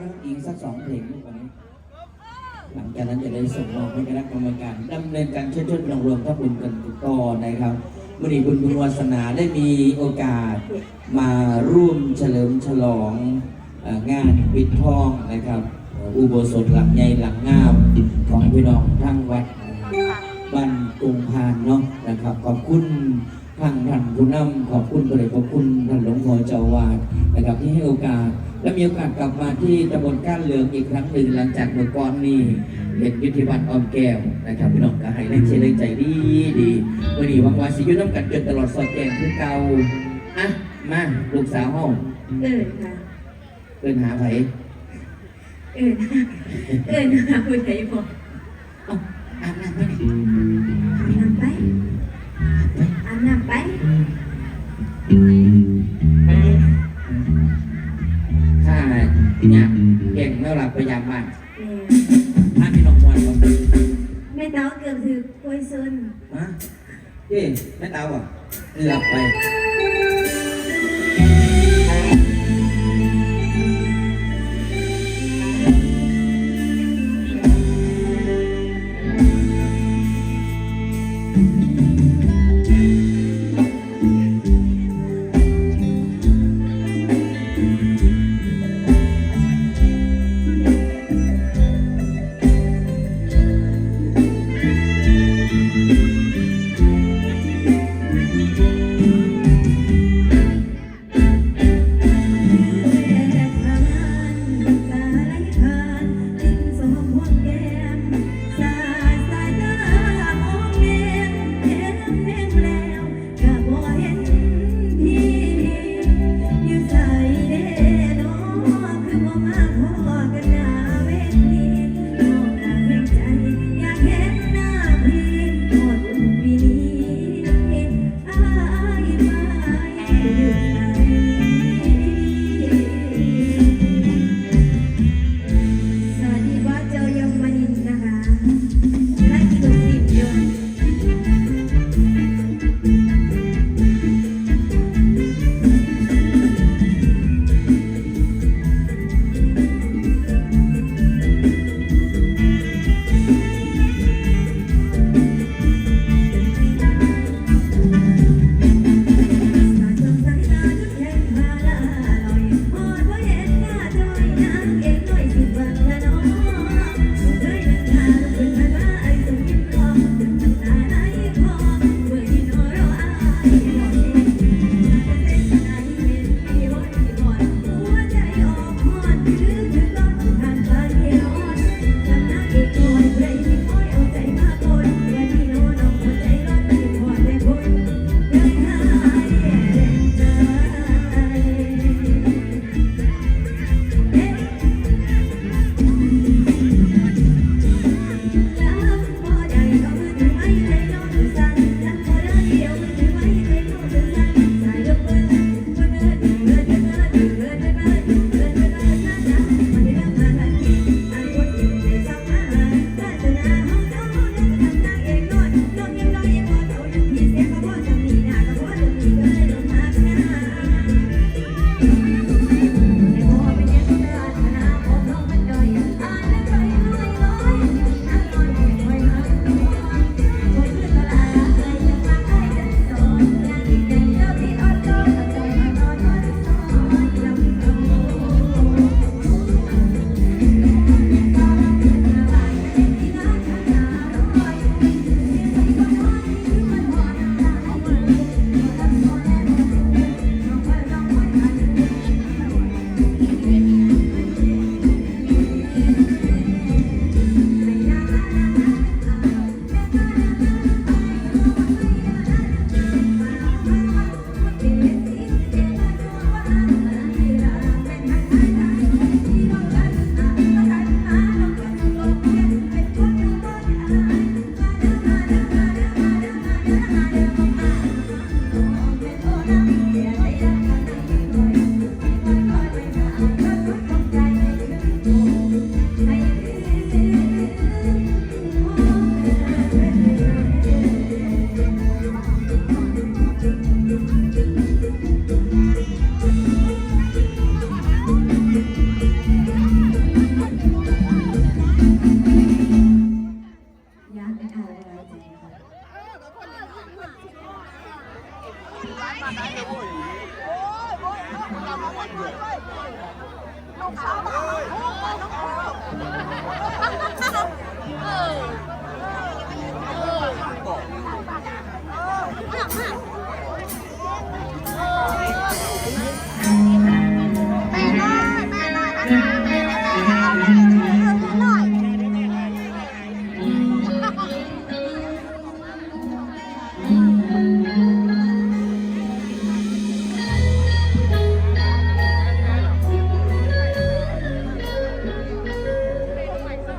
น้องอิงสักสองเพลงลูกวันนี้ หลังจากนั้นจะได้ส่งมอบให้คณะกรรมการดำเนินการเชิญชวนรวมรวมทัพบุญกันต่อนะครับวันนี้บุญบุญวาสนาได้มีโอกาสมาร่วมเฉลิมฉลองงานปิดทองนะครับ อุโบสถหลังใหญ่หลังงามของพี่น้องทั้งวัดบ้านกรุงพานเนาะนะครับขอบคุณ ทางท่านผู้นำขอบคุณพระเดชพระคุณท่านหลวงพ่อเจ้าวาดนะครับที่ให้โอกาส และมีโอกาสกลับมาที่ตำบลก้านเหลืองอีกครั้งหนึ่งหลังจากเมื่อก่อนนี้เห็นยุทธิวัฒน์ออมแก้วนะครับพี่น้องก็ให้แรงเชียร์แรงใจดีดีวันนี้วังวาสิยุ่น้ำกันจนตลอดสอดแกงคือเก่าอะมาลูกสาวห้องเอิญค่ะเดินหาไผเอิญเอิญหาผู้ใดบอกเอ้าอาบน้ำไปดิอาบน้ำไป พยายามมากแม่ถ้าพี่น้องมวนบ่แม่เต้าเกือบถือป่วยซุนฮะเจ้แม่เตาอะหลับไป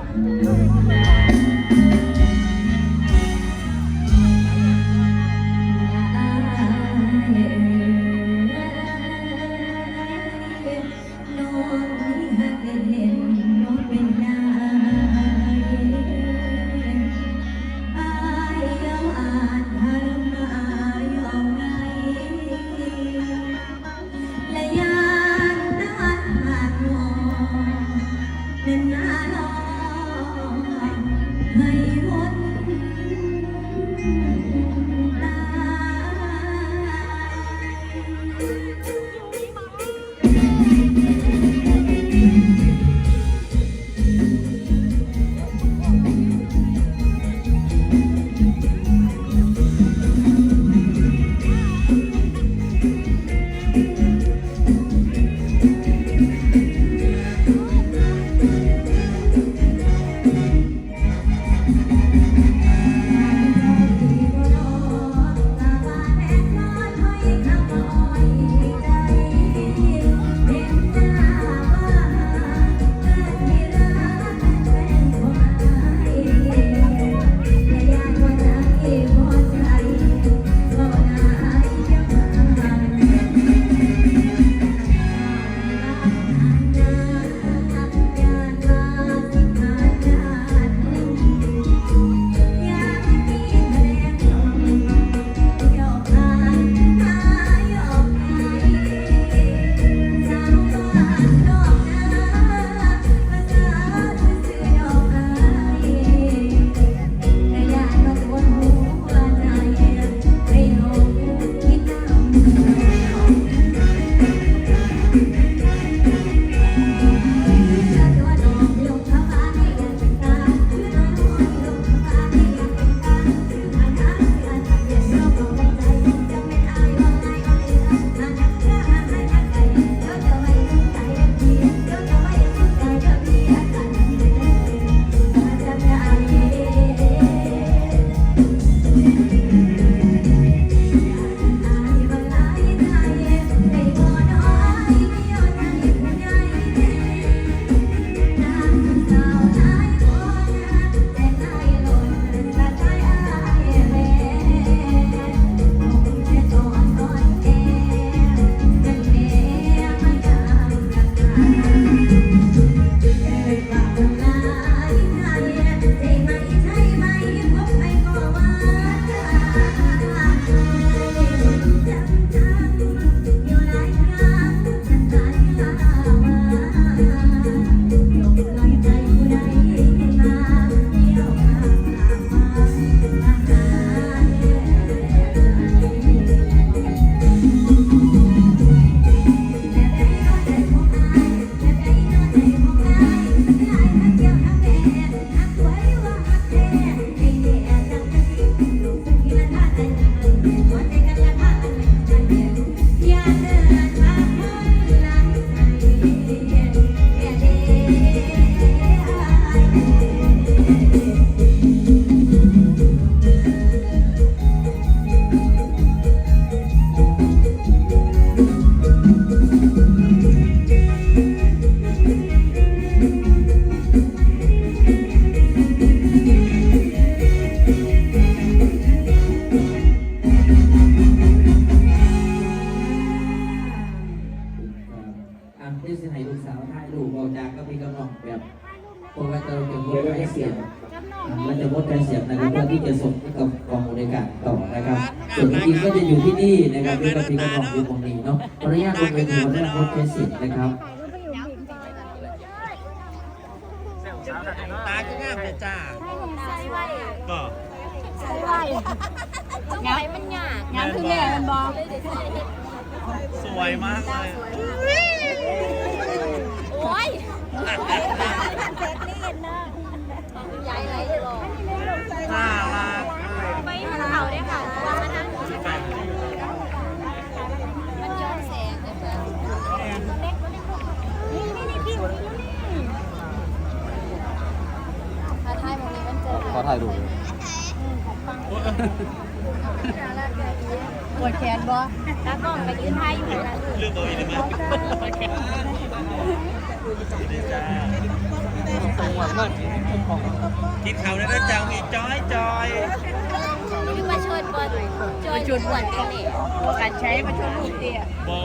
Mm-hmm. เพราะว่าเราจะมดการเสียบอะเราจะมดการเสียบนะครับเพื่อที่จะส่งให้กับกองบริการต่อนะครับ ส่วนจริงๆก็จะอยู่ที่นี่นะครับที่เรามีกำลังอยู่ตรงนี้เนาะขออนุญาตลงไปดูเรื่องมดการเสียบนะครับตาก็งามเลยจ้าใส่ไว้ก็ใส่งานมันยากงานคือแม่มันบอกสวยมากเลย โอ้ยเซ็ตนี่นะใหญ่ไรหรอน่ารักไม่เขาได้ค่ะว่ามันนั่งมันย้อนแสงนะคะนี่นี่นี่พี่ถ้าทายมองนี้มันเจอขอถ่ายรูปปวดแขนบ่แล้วก็ไปยืนไทยอยู่นะเรื่องตัวเองได้ไหมดีจ้า กินเขาได้แล้วจ้ามีจอยจอยคือมาชนบอลจอยจุดปวดกันนี่การใช้มาชนลูกเตี้ยบอ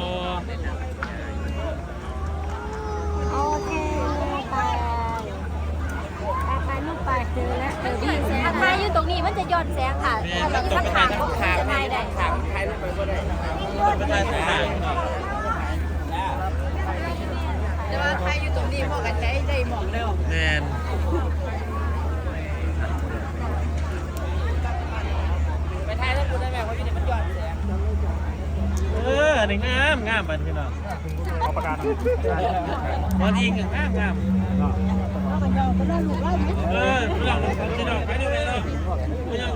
โอเคไปไปลูกไปเจอแล้วเจอพี่แสงถ้าทายอยู่ตรงนี้มันจะย้อนแสงค่ะถ้าเราจะทางก็จะทายได้เป็นไรสาย แต่ว่าทายอยู่ตรงนี้พอกันใช้ได้หมองเร็วแนนเออนี่งามงามบัดพี่น้องเอาประกาศวันอิงงามงามเออพี่น้องพี่น้องไปดูเลยเนาะ